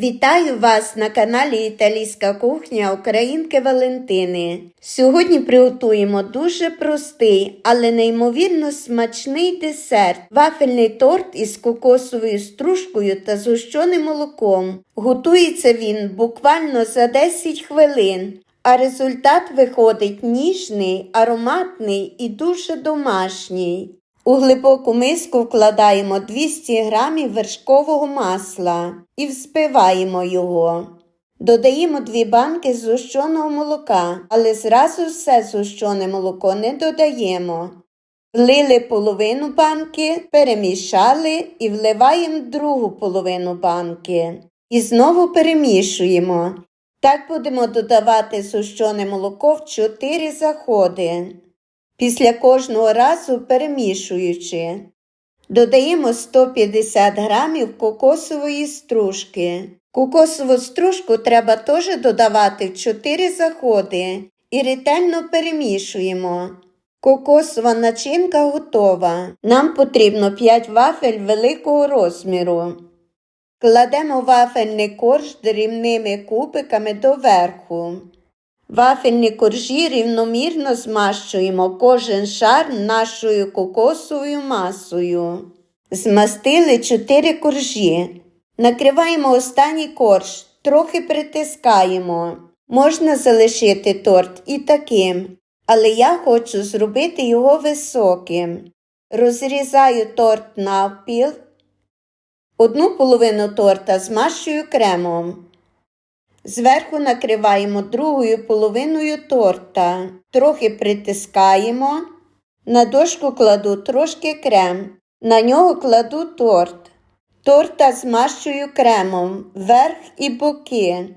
Вітаю вас на каналі Італійська кухня Українки Валентини. Сьогодні приготуємо дуже простий, але неймовірно смачний десерт вафельний торт із кокосовою стружкою та згущеним молоком. Готується він буквально за 10 хвилин. А результат виходить ніжний, ароматний і дуже домашній. У глибоку миску вкладаємо 200 грамів вершкового масла і взбиваємо його. Додаємо 2 банки згущеного молока, але зразу все згущене молоко не додаємо. Влили половину банки, перемішали і вливаємо другу половину банки. І знову перемішуємо. Так будемо додавати згущене молоко в 4 заходи. Після кожного разу перемішуючи. Додаємо 150 грамів кокосової стружки. Кокосову стружку треба теж додавати в 4 заходи і ретельно перемішуємо. Кокосова начинка готова. Нам потрібно 5 вафель великого розміру. Кладемо вафельний корж дрібними кубиками доверху. Вафельні коржі рівномірно змащуємо кожен шар нашою кокосовою масою. Змастили 4 коржі. Накриваємо останній корж, трохи притискаємо. Можна залишити торт і таким, але я хочу зробити його високим. Розрізаю торт навпіл. Одну половину торта змащую кремом. Зверху накриваємо другою половиною торта, трохи притискаємо. На дошку кладу трошки крем, на нього кладу торт. Торта змащую кремом, верх і боки.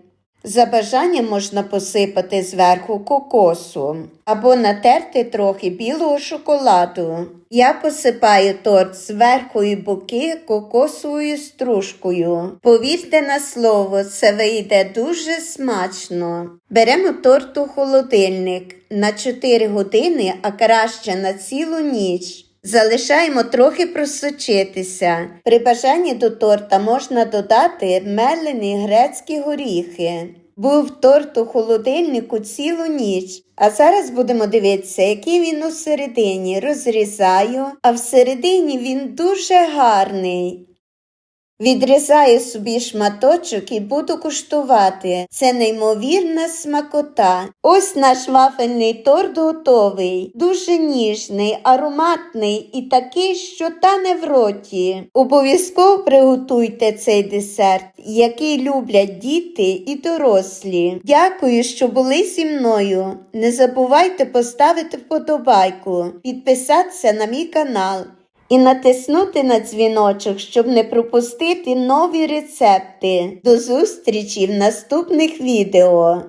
За бажанням можна посипати зверху кокосу або натерти трохи білого шоколаду. Я посипаю торт зверху і боки кокосовою стружкою. Повірте на слово, це вийде дуже смачно. Беремо торт у холодильник на 4 години, а краще на цілу ніч. Залишаємо трохи просочитися. При бажанні до торта можна додати мелені грецькі горіхи. Був торт у холодильнику цілу ніч. А зараз будемо дивитися, який він у середині. Розрізаю, а всередині він дуже гарний. Відрізаю собі шматочок і буду куштувати. Це неймовірна смакота. Ось наш вафельний торт готовий, дуже ніжний, ароматний і такий, що тане в роті. Обов'язково приготуйте цей десерт, який люблять діти і дорослі. Дякую, що були зі мною. Не забувайте поставити вподобайку, підписатися на мій канал і натиснути на дзвіночок, щоб не пропустити нові рецепти. До зустрічі в наступних відео!